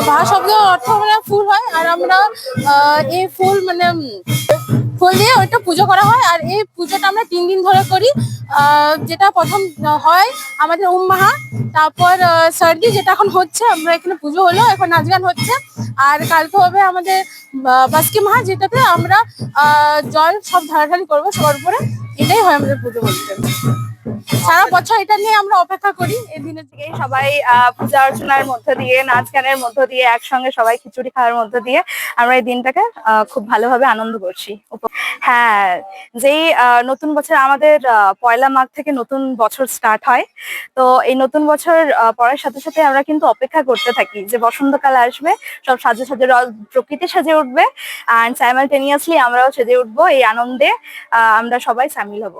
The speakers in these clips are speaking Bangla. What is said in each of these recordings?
বাহা শব্দের অর্থ মানে ফুল হয় আর আমরা এই ফুল মানে উম, ফুল দিয়ে ওইটা পুজো করা হয় আর এই পুজোটা আমরা তিন দিন ধরে করি। যেটা প্রথম হয় আমাদের উম্মাহা তারপর আহ, সর্দি যেটা এখন হচ্ছে আমরা এখানে পুজো হলো এখন নাচ গান হচ্ছে আর কালকে হবে আমাদের বাসকি মাহা যেটাতে আমরা জল সব ধারাধারি করব সবার উপরে এটাই হয় আমাদের পুজো বলতে। সারা বছর এটা নিয়ে আমরা অপেক্ষা করি। এই দিনের থেকে সবাই পূজা অর্চনার মধ্য দিয়ে, নাচ গানের মধ্য দিয়ে একসঙ্গে সবাই খিচুড়ি খাওয়ার মধ্য দিয়ে আমরা এই দিনটাকে খুব ভালোভাবে আনন্দ করছি। হ্যাঁ যেই নতুন বছর আমাদের পয়লা মাঘ থেকে নতুন বছর স্টার্ট হয়, তো এই নতুন বছর পড়ার সাথে সাথে আমরা কিন্তু অপেক্ষা করতে থাকি যে বসন্তকাল আসবে, সব সাজে সাজে প্রকৃতি সাজে উঠবে অ্যান্ড সাইমালটেনিয়াসলি আমরাও সেজে উঠবো এই আনন্দে আমরা সবাই সামিল হব।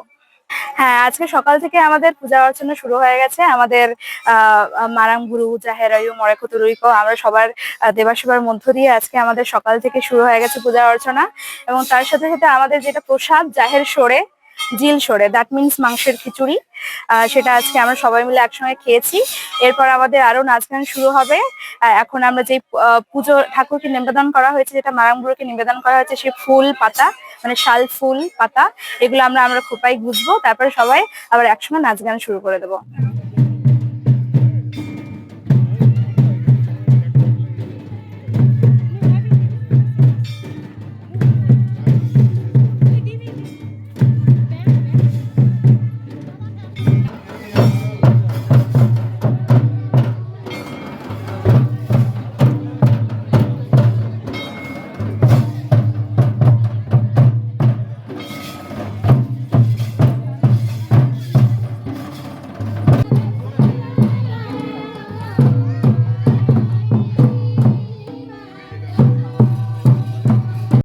হ্যাঁ আজকে সকাল থেকে আমাদের পূজা অর্চনা শুরু হয়ে গেছে। আমাদের, আহ, মারাং গুরু জাহেরায়ু মরেকুতুরুইকো আমরা সবার দেবাসেবার মধ্য দিয়ে আজকে আমাদের সকাল থেকে শুরু হয়ে গেছে পূজা অর্চনা। এবং তার সাথে সাথে আমাদের যেটা প্রসাদ, জাহের সরে জিল সরে দ্যাট মিনস মাংসের খিচুড়ি। সেটা আজকে আমরা সবাই মিলে একসঙ্গে খেয়েছি। এরপর আমাদের আরও নাচ গান শুরু হবে। এখন আমরা যে পুজো, ঠাকুরকে নিবেদন করা হয়েছে, যেটা মারাং গুরুকে নিবেদন করা হয়েছে, সে ফুল, পাতা মানে শাল, ফুল, পাতা, এগুলো আমরা আমরা খোপায় গুজবো। তারপরে সবাই আবার একসঙ্গে নাচ গান শুরু করে দেবো।